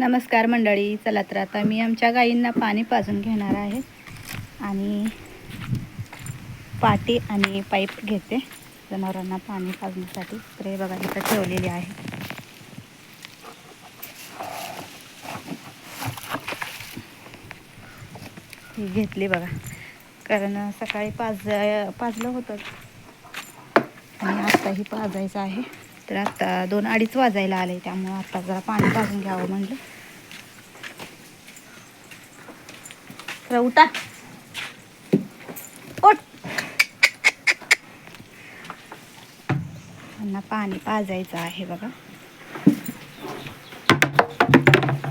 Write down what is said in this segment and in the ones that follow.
नमस्कार मंडळी चला तर आता मी आमच्या गाईंना पाणी पाजून घेणार आहे आणि पाटी आणि पाईप घेते जनावरांना पाणी पाजण्यासाठी. तर हे बघा इथं ठेवलेली आहे. ही घेतली बघा कारण सकाळी पाज पाजलं होतं. आणि आत्ताही पाजायचं आहे. तर आत्ता दोन अडीच वाजायला आले त्यामुळं आत्ता जरा पाणी पाजून घ्यावं म्हणलं. तर उठा. उठ. त्यांना पाणी पाजायचं आहे बघा.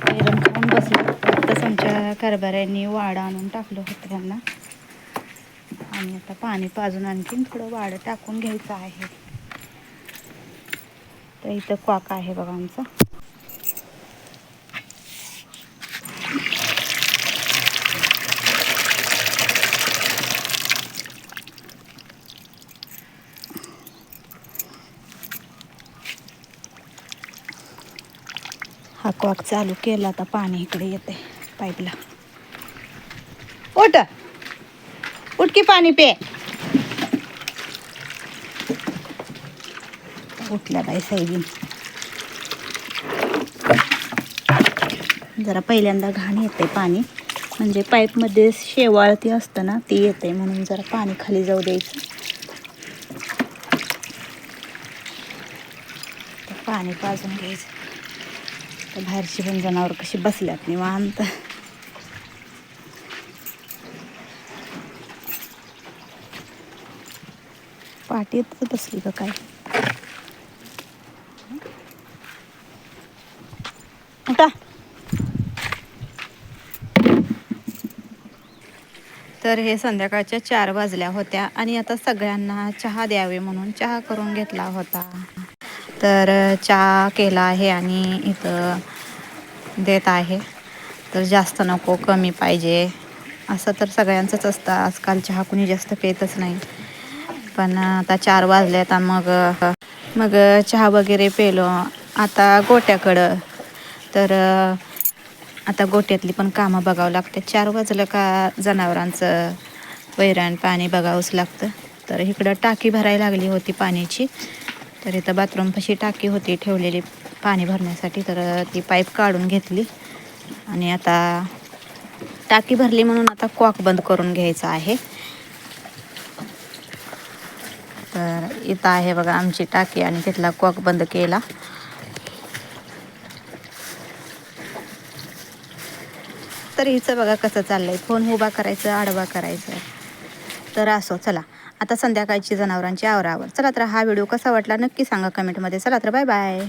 वैरण खाऊन बसलं. तसं आमच्या कारभाऱ्यांनी वाडं आणून टाकलं होतं त्यांना. आणि आता पाणी पाजून आणखीन थोडं वाडं टाकून घ्यायचं आहे. तर इथं क्वाक आहे बघा आमचा. हा क्वाक चालू केला आता पाणी इकडे येते पाईपला. उठ! उठकी पाणी पे. उठल्या बाई साईबीन जरा पहिल्यांदा घाण येते पाणी. म्हणजे पाईपमध्ये शेवाळ ती असतं ना ती येते म्हणून जरा पाणी खाली जाऊ द्यायचं. तर पाणी पाजून घ्यायचं. तर बाहेरची पण जनावर कशी बसल्यात निवांत. पाठीत बसली का काय उठा तर हे संध्याकाळच्या चार वाजल्या होत्या आणि आता सगळ्यांना चहा द्यावे म्हणून चहा करून घेतला होता. तर चहा केला आहे आणि इथं देत आहे. तर जास्त नको कमी पाहिजे. असं तर सगळ्यांचंच असतं. आजकाल चहा कुणी जास्त पेतच नाही. पण आता चार वाजल्यात आता मग मग चहा वगैरे पेलो. आता गोट्याकडं. तर आता गोट्यातली पण कामं बघावं लागतात चार वाजलं का जनावरांचं वैरण पाणी बघावंच लागतं. तर इकडं टाकी भरायला लागली होती पाण्याची. तर इथं बाथरूमपाशी टाकी होती ठेवलेली पाणी भरण्यासाठी. तर ती पाईप काढून घेतली. आणि आता टाकी भरली म्हणून आता कॉक बंद करून घ्यायचा आहे. तर इथं आहे बघा आमची टाकी आणि तिथला कॉक बंद केला. तर हिचं बघा कसं चाललंय. फोन उभा करायचं आडवा करायचं. तर असो चला. आता संध्याकाळची जनावरांची आवरावर. चला तर हा व्हिडिओ कसा वाटला नक्की सांगा कमेंटमध्ये. चला तर बाय बाय.